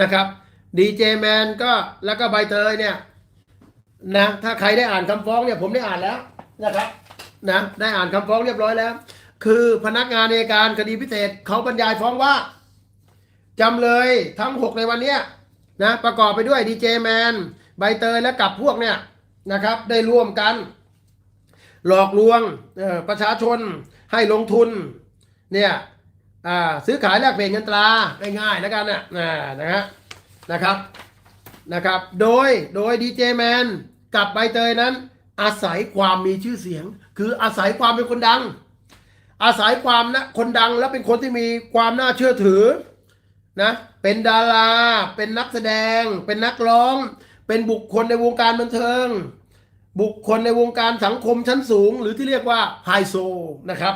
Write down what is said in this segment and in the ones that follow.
นะครับดีเจแมนก็แล้วก็ใบเตยเนี่ยนะถ้าใครได้อ่านคำฟ้องเนี่ยผมได้อ่านแล้วนะครับนะได้อ่านคำฟ้องเรียบร้อยแล้ว คือพนักงานในการคดีพิเศษเขาบรรยายฟ้องว่าจำเลยทั้ง 6 ในวันเนี้ยนะประกอบไปด้วยดีเจแมนใบเตยและกับพวกเนี่ยนะครับได้ร่วมกัน หลอกลวงประชาชนให้ลงทุนเนี่ย อ่าซื้อขายแลกเปลี่ยนเงินตราได้ง่ายแล้วกันนะนะนะฮะนะครับนะครับ โดยโดยดีเจแมนกับใบเตยนั้น อาศัยความมีชื่อเสียง คืออาศัยความเป็นคนดัง อาศัยความนะคนดังและเป็นคนที่มีความน่าเชื่อถือนะเป็นดารา เป็นนักแสดง เป็นนักร้อง เป็นบุคคลในวงการบันเทิง บุคคลในวงการสังคมชั้นสูง หรือที่เรียกว่าไฮโซนะครับ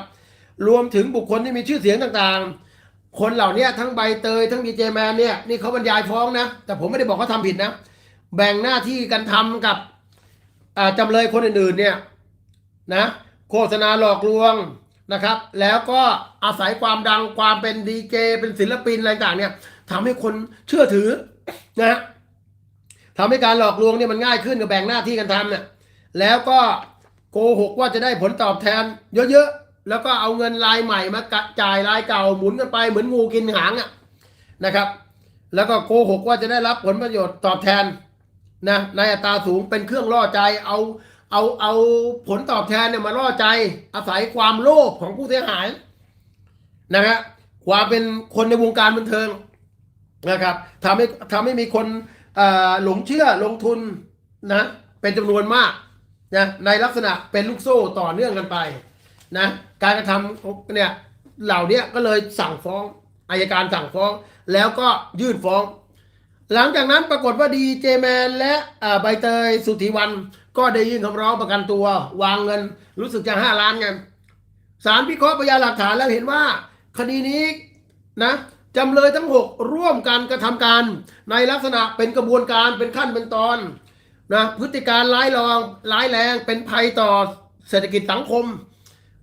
รวมถึงบุคคลที่มีชื่อเสียงต่างๆ คนเหล่านี้ทั้งใบเตยทั้งดีเจแมนเนี่ยนี่เขาบรรยายฟ้องนะ แต่ผมไม่ได้บอกเขาทำผิดนะ แบ่งหน้าที่กันทำกับอ่าจำเลยคนอื่นๆเนี่ยนะโฆษณาหลอกลวงนะครับ แล้วก็อาศัยความดังความเป็นดีเจเป็นศิลปินอะไรต่างเนี่ยทำให้คนเชื่อถือนะฮะทำให้การหลอกลวงเนี่ยมันง่ายขึ้นกับแบ่งหน้าที่กันทำเนี่ยแล้วก็โกหกว่าจะได้ผลตอบแทนเยอะๆ แล้วก็เอาเงินรายใหม่มาจ่ายรายเก่าหมุนกันไปเหมือนงูกินหางอะนะครับ แล้วก็โกหกว่าจะได้รับผลประโยชน์ตอบแทนนะในอัตราสูงเป็นเครื่องล่อใจเอาเอาเอาผลตอบแทนเนี่ยมาล่อใจ อาศัยความโลภของผู้เสียหายนะฮะความเป็นคนในวงการบันเทิงนะครับทำให้ทำให้มีคนหลงเชื่อลงทุนนะเป็นจำนวนมากนะในลักษณะเป็นลูกโซ่ต่อเนื่องกันไปนะ การกระทำเนี่ยเหล่าเนี้ยก็เลยสั่งฟ้องอายการสั่งฟ้อง แล้วก็ยื่นฟ้อง หลังจากนั้นปรากฏว่าดีเจแมนและใบเตยสุธีวัน ก็ได้ยื่นคำร้องประกันตัว วางเงินรู้สึกจะห้าล้านไงศาลพิเคราะห์พยานหลักฐานแล้วเห็นว่า คดีนี้นะจำเลยทั้งหกร่วมกันกระทำการ ในลักษณะเป็นกระบวนการเป็นขั้นเป็นตอนนะพฤติการร้ายรองร้ายแรงเป็นภัยต่อเศรษฐกิจสังคม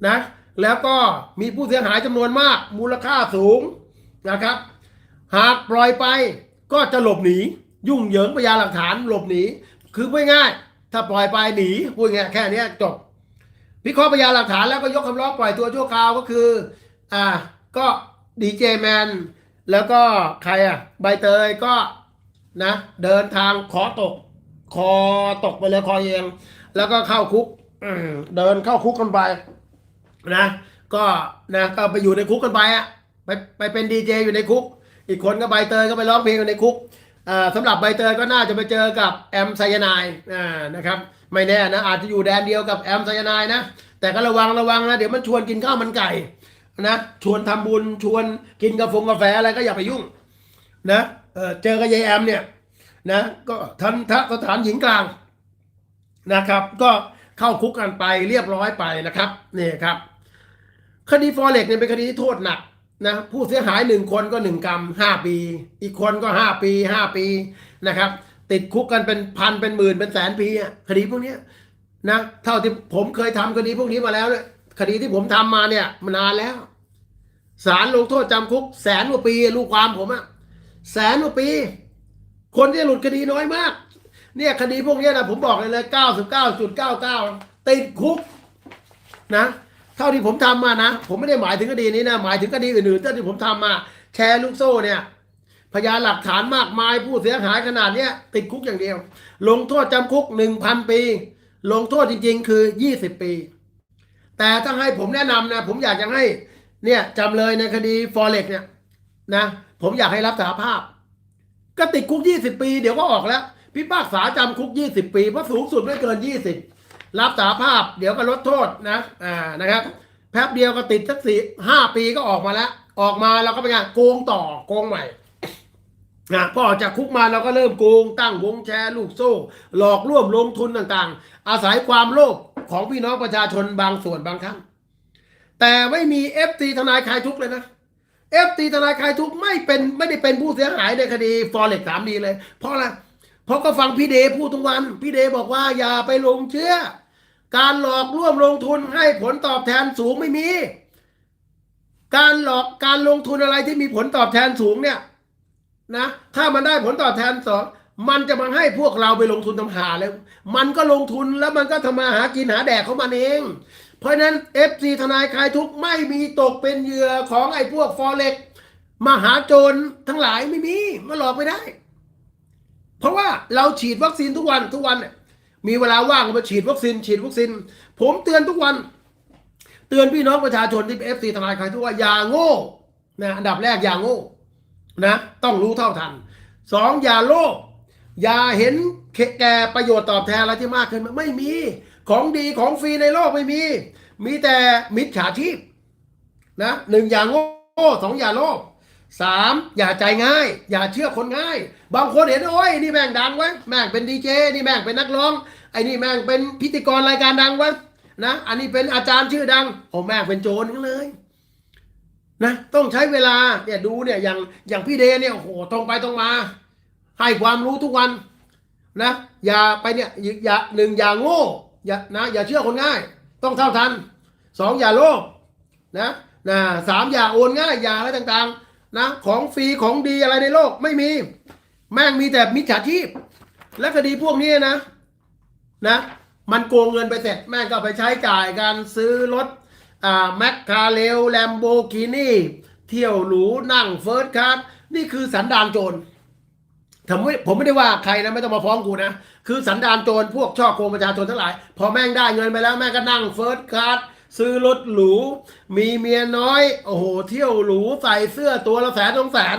นะ แล้วก็มีผู้เสียหายจำนวนมาก มูลค่าสูงนะครับ หากปล่อยไปก็จะหลบหนี ยุ่งเหยิงพยานหลักฐานหลบหนี คือพูดง่าย ถ้าปล่อยไปหนีพูดง่ายแค่นี้จบพิเคราะห์พยานหลักฐานแล้วก็ยกคำร้องปล่อยตัวชั่วคราวก็คืออ่าก็ดีเจแมนแล้วก็ใครอะใบเตยก็นะเดินทางขอตก คอตกไปเลยคอเอียงแล้วก็เข้าคุกเดินเข้าคุกกันไป นะ ก็นะก็ไปอยู่ในคุกกันไปอะไปไปเป็นดีเจอยู่ในคุก อีกคนก็ใบเตยก็ไปร้องเพลงอยู่ในคุกอ่าสำหรับใบเตยก็น่าจะไปเจอกับแอมไซยานายอ่านะครับไม่แน่นะอาจจะอยู่แดนเดียวกับแอมไซยานายนะแต่ก็ระวังระวังนะเดี๋ยวมันชวนกินข้าวมันไก่นะชวนทำบุญชวนกินกาแฟกาแฟอะไรก็อย่าไปยุ่งนะเออเจอกับยายแอมเนี่ยนะก็ทันทะสถานหญิงกลางนะครับ ก็เข้าคุกกันไปเรียบร้อยไปนะครับนี่ครับ คดีฟอเร็กเนี่ยเป็นคดีที่โทษหนักนะผู้เสียหายหนึ่งคนก็หนึ่งกรรมห้าปี อีกคนก็ห้าปีห้าปีนะครับ ติดคุกกันเป็นพันเป็นหมื่นเป็นแสนปีคดีพวกนี้นะเท่าที่ผมเคยทำคดีพวกนี้มาแล้วเนี่ยคดีที่ผมทำมาเนี่ยมานานแล้วศาลลงโทษจำคุก แสนกว่าปีลูกความผมอะแสนกว่าปี คนที่หลุดคดีน้อยมาก เนี่ยคดีพวกนี้นะผมบอกเลยเลยเก้าสิบเก้าจุดเก้าเก้าติดคุกนะ เท่าที่ผมทำมานะ ผมไม่ได้หมายถึงคดีนี้นะ หมายถึงคดีอื่นๆเท่าที่ผมทำมา แชร์ลูกโซ่เนี่ย พยานหลักฐานมากมายผู้เสียหายขนาดเนี้ยติดคุกอย่างเดียว ลงโทษจำคุกหนึ่งพันปี ลงโทษจริงๆ คือยี่สิบปี แต่ถ้าให้ผมแนะนำนะ ผมอยากจะให้เนี่ยจำเลยในคดีฟอเร็กเนี่ยนะผมอยากให้รับสารภาพ ก็ติดคุก20ปี เดี๋ยวก็ออกแล้ว พิพากษาจำคุก20ปีเพราะสูงสุดไม่เกิน20 รับสารภาพเดี๋ยวก็ลดโทษนะอ่านะครับแป๊บเดียวก็ติดสักสี่ห้าปีก็ออกมาแล้ว ออกมาเราก็เป็นโกงต่อโกงใหม่นะพอออกจากคุกมาเราก็เริ่มโกงตั้งวงแชร์ลูกโซ่ หลอกร่วมลงทุนต่างๆ อาศัยความโลภของพี่น้องประชาชนบางส่วนบางครั้งแต่ไม่มีเอฟซีทนายคลายทุกเลยนะเอฟตีทนายคลายทุกไม่เป็นไม่ได้เป็นผู้เสียหายในคดีฟอเร็กสามดีเลย เพราะอะไร เพราะก็ฟังพี่เดพูดทุกวัน พี่เดบอกว่าอย่าไปลงเชื่อ การหลอกร่วมลงทุนให้ผลตอบแทนสูงไม่มี การหลอกการลงทุนอะไรที่มีผลตอบแทนสูงเนี่ยนะถ้ามันได้ผลตอบแทนสองมันจะมาให้พวกเราไปลงทุนทำหาแล้วมันก็ลงทุนแล้วมันก็ทำมาหากินหาแดกเขามันเอง เพราะนั้น FC ทนายคลายทุกไม่มีตกเป็นเหยื่อของไอ้พวกฟอเร็กมหาโจรทั้งหลายไม่มีมาหลอกไม่ได้ เพราะว่าเราฉีดวัคซีนทุกวันทุกวันเนี่ยมีเวลาว่างมาฉีดวัคซีนฉีดวัคซีน ผมเตือนทุกวัน เตือนพี่น้องประชาชนที่เป็นเอฟซีทนายใครทุกว่าอย่าโง่นะอันดับแรกอย่าโง่นะต้องรู้เท่าทันสองอย่าโลภอย่าเห็นแก่ประโยชน์ตอบแทนอะไรที่มากขึ้นมันไม่มีของดีของฟรีในโลกไม่มี มีแต่มิจฉาชีพนะหนึ่งอย่าโง่สองอย่าโลภ สามอย่าใจง่าย อย่าเชื่อคนง่าย บางคนเห็นโอ้ยนี่แม่งดังไว้แม่งเป็นดีเจนี่แม่งเป็นนักร้องไอ้นี่แม่งเป็นพิธีกรรายการดังไว้นะอันนี้เป็นอาจารย์ชื่อดังโอ้แม่งเป็นโจรทั้งเลยนะต้องใช้เวลาเนี่ยดูเนี่ยอย่างอย่างพี่เดเนี่ยโอ้โหตรงไปตรงมา ให้ความรู้ทุกวันนะอย่าไปเนี่ยอย่าหนึ่งอย่าโง่อย่านะอย่าเชื่อคนง่าย ต้องเท่าทันสองอย่าโลภนะนะสามอย่าโอนง่ายอย่าอะไรต่างๆ นะของฟรีของดีอะไรในโลกไม่มี แม่งมีแต่มิจฉาชีพ และคดีพวกนี้นะนะ มันโกงเงินไปเสร็จแม่งก็ไปใช้จ่ายการซื้อรถอ่าแมคคาเรลแลมโบกินี่เที่ยวหรูนั่งเฟิร์สคลาสนี่คือสันดานโจรผมไม่ผมไม่ได้ว่าใครนะไม่ต้องมาฟ้องกูนะ คือสันดานโจรพวกช่อโกงประชาชนทั้งหลาย พอแม่งได้เงินไปแล้วแม่งก็นั่งเฟิร์สคลาส ซื้อรถหรู มีเมียน้อย โอ้โห เที่ยวหรูใส่เสื้อตัวละแสนสองแสน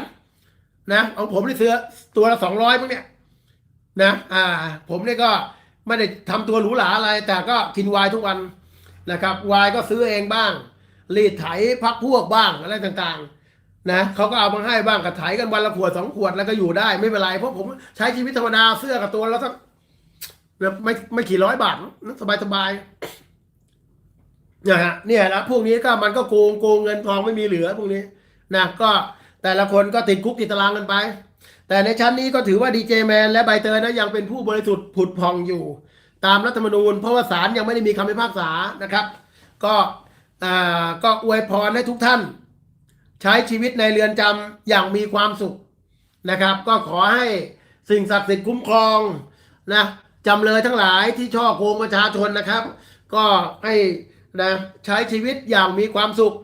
นะเอาผมนี่เสื้อตัวละสองร้อยมั้งเนี่ยนะอ่า ผมนี่ก็ไม่ได้ทำตัวหรูหราอะไร แต่ก็กินวน์ทุกวันนะครับวน์ก็ซื้อเองบ้าง รีดไถพักพวกบ้างอะไรต่างๆ นะเขาก็เอามาให้บ้างกับไถกันวันละขวดสองขวดแล้วก็อยู่ได้ไม่เป็นไรเพราะผมใช้ชีวิตธรรมดาเสื้อกับตัวแล้วสักไม่ไม่กี่ร้อยบาทสบายสบาย นี่ยฮะเนี่ยนะพวกนี้ก็มันก็โกงโกงเงินทองไม่มีเหลือพวกนี้นะก็แต่ละคนก็ติดคุกติดตารางกันไป แต่ในชั้นนี้ก็ถือว่าดีเจแมนและใบเตยนะยังเป็นผู้บริสุทธิ์ผุดพองอยู่ ตามรัฐธรรมนูญ เพราะว่าศาลยังไม่ได้มีคำพิพากษานะครับ ก็อ่าก็อวยพรให้ทุกท่าน ใช้ชีวิตในเรือนจำอย่างมีความสุขนะครับ ก็ขอให้สิ่งศักดิ์สิทธิ์คุ้มครองนะจำเลยทั้งหลายที่ช่อโกงประชาชนนะครับ ก็ให้ นะใช้ชีวิตอย่างมีความสุข